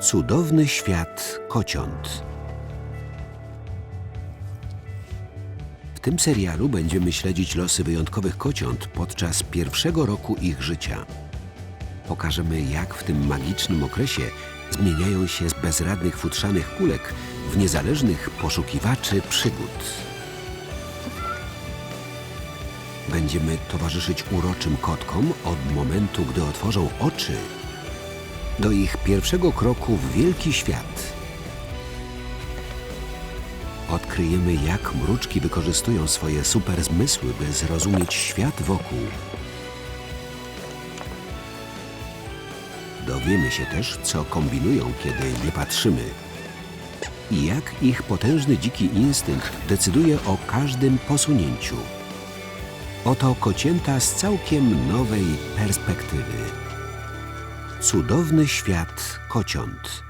Cudowny świat kociąt. W tym serialu będziemy śledzić losy wyjątkowych kociąt podczas pierwszego roku ich życia. Pokażemy, jak w tym magicznym okresie zmieniają się z bezradnych futrzanych kulek w niezależnych poszukiwaczy przygód. Będziemy towarzyszyć uroczym kotkom od momentu, gdy otworzą oczy do ich pierwszego kroku w wielki świat. Odkryjemy, jak mruczki wykorzystują swoje super zmysły, by zrozumieć świat wokół. Dowiemy się też, co kombinują, kiedy nie patrzymy. I jak ich potężny dziki instynkt decyduje o każdym posunięciu. Oto kocięta z całkiem nowej perspektywy. Cudowny świat kociąt.